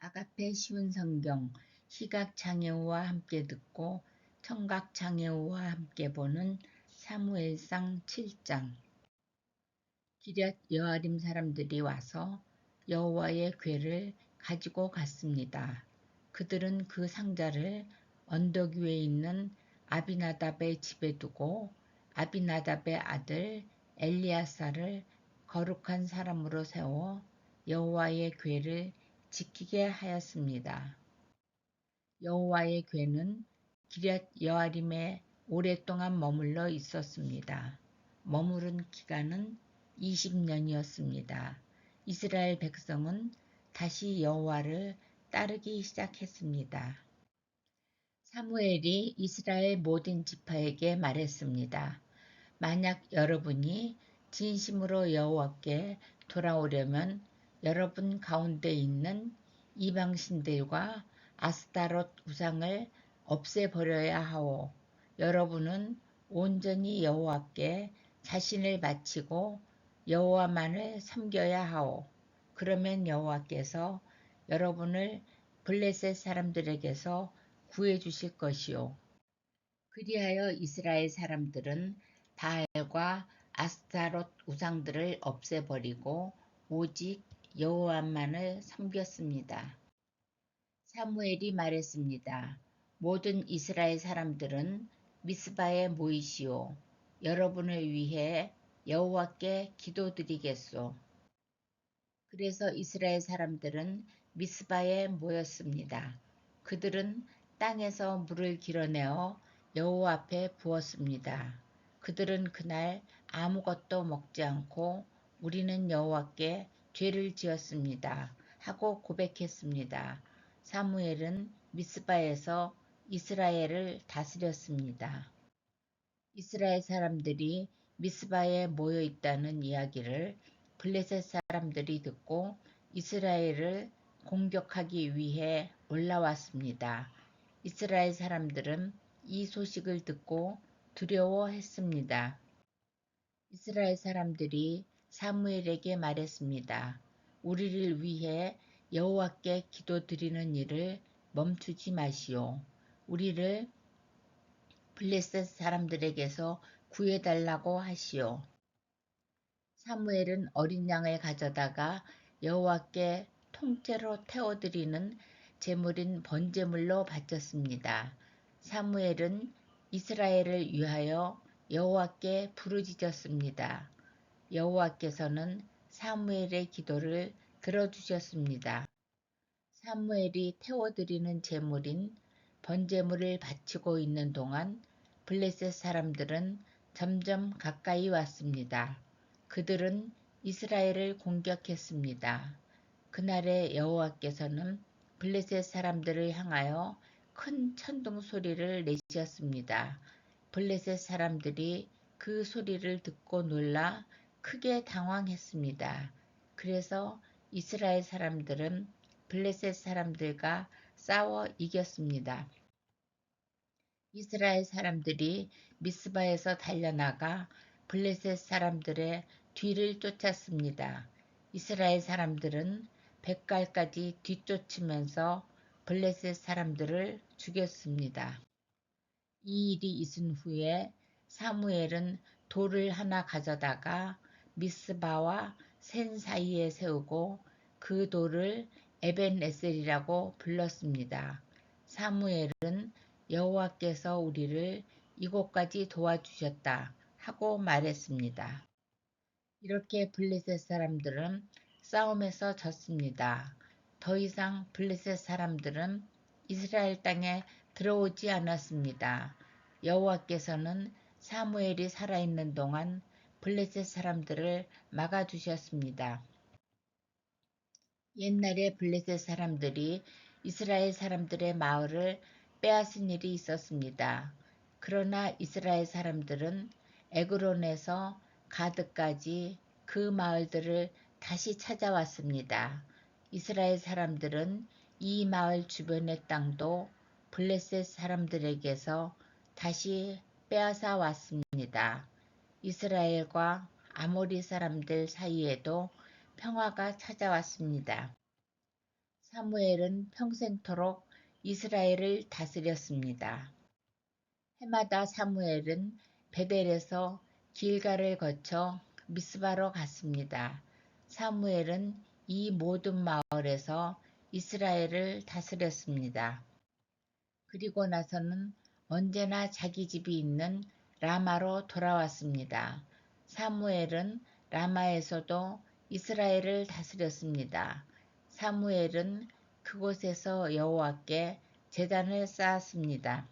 아가페 쉬운 성경 시각 장애우와 함께 듣고 청각 장애우와 함께 보는 사무엘상 7장 기럇 여아림 사람들이 와서 여호와의 궤를 가지고 갔습니다. 그들은 그 상자를 언덕 위에 있는 아비나답의 집에 두고 아비나답의 아들 엘리아사를 거룩한 사람으로 세워 여호와의 궤를 지키게 하였습니다. 여호와의 궤는 기럇 여아림에 오랫동안 머물러 있었습니다. 머무른 기간은 20년이었습니다. 이스라엘 백성은 다시 여호와를 따르기 시작했습니다. 사무엘이 이스라엘 모든 지파에게 말했습니다. 만약 여러분이 진심으로 여호와께 돌아오려면 여러분 가운데 있는 이방신들과 아스타롯 우상을 없애버려야 하오. 여러분은 온전히 여호와께 자신을 바치고 여호와만을 섬겨야 하오. 그러면 여호와께서 여러분을 블레셋 사람들에게서 구해 주실 것이요. 그리하여 이스라엘 사람들은 바알과 아스타롯 우상들을 없애버리고 오직 여호와만을 섬겼습니다. 사무엘이 말했습니다. 모든 이스라엘 사람들은 미스바에 모이시오. 여러분을 위해 여호와께 기도드리겠소. 그래서 이스라엘 사람들은 미스바에 모였습니다. 그들은 땅에서 물을 길어내어 여호와 앞에 부었습니다. 그들은 그날 아무것도 먹지 않고 우리는 여호와께 죄를 지었습니다. 하고 고백했습니다. 사무엘은 미스바에서 이스라엘을 다스렸습니다. 이스라엘 사람들이 미스바에 모여 있다는 이야기를 블레셋 사람들이 듣고 이스라엘을 공격하기 위해 올라왔습니다. 이스라엘 사람들은 이 소식을 듣고 두려워했습니다. 이스라엘 사람들이 사무엘에게 말했습니다. 우리를 위해 여호와께 기도드리는 일을 멈추지 마시오. 우리를 블레셋 사람들에게서 구해달라고 하시오. 사무엘은 어린 양을 가져다가 여호와께 통째로 태워드리는 제물인 번제물로 바쳤습니다. 사무엘은 이스라엘을 위하여 여호와께 부르짖었습니다. 여호와께서는 사무엘의 기도를 들어주셨습니다. 사무엘이 태워드리는 제물인 번제물을 바치고 있는 동안 블레셋 사람들은 점점 가까이 왔습니다. 그들은 이스라엘을 공격했습니다. 그날에 여호와께서는 블레셋 사람들을 향하여 큰 천둥 소리를 내셨습니다. 블레셋 사람들이 그 소리를 듣고 놀라 크게 당황했습니다. 그래서 이스라엘 사람들은 블레셋 사람들과 싸워 이겼습니다. 이스라엘 사람들이 미스바에서 달려나가 블레셋 사람들의 뒤를 쫓았습니다. 이스라엘 사람들은 백갈까지 뒤쫓으면서 블레셋 사람들을 죽였습니다. 이 일이 있은 후에 사무엘은 돌을 하나 가져다가 미스바와 센 사이에 세우고 그 돌을 에벤에셀이라고 불렀습니다. 사무엘은 여호와께서 우리를 이곳까지 도와주셨다 하고 말했습니다. 이렇게 블레셋 사람들은 싸움에서 졌습니다. 더 이상 블레셋 사람들은 이스라엘 땅에 들어오지 않았습니다. 여호와께서는 사무엘이 살아있는 동안 블레셋 사람들을 막아주셨습니다. 옛날에 블레셋 사람들이 이스라엘 사람들의 마을을 빼앗은 일이 있었습니다. 그러나 이스라엘 사람들은 에그론에서 가드까지 그 마을들을 다시 찾아왔습니다. 이스라엘 사람들은 이 마을 주변의 땅도 블레셋 사람들에게서 다시 빼앗아 왔습니다. 이스라엘과 아모리 사람들 사이에도 평화가 찾아왔습니다. 사무엘은 평생토록 이스라엘을 다스렸습니다. 해마다 사무엘은 베델에서 길가를 거쳐 미스바로 갔습니다. 사무엘은 이 모든 마을에서 이스라엘을 다스렸습니다. 그리고 나서는 언제나 자기 집이 있는 라마로 돌아왔습니다. 사무엘은 라마에서도 이스라엘을 다스렸습니다. 사무엘은 그곳에서 여호와께 제단을 쌓았습니다.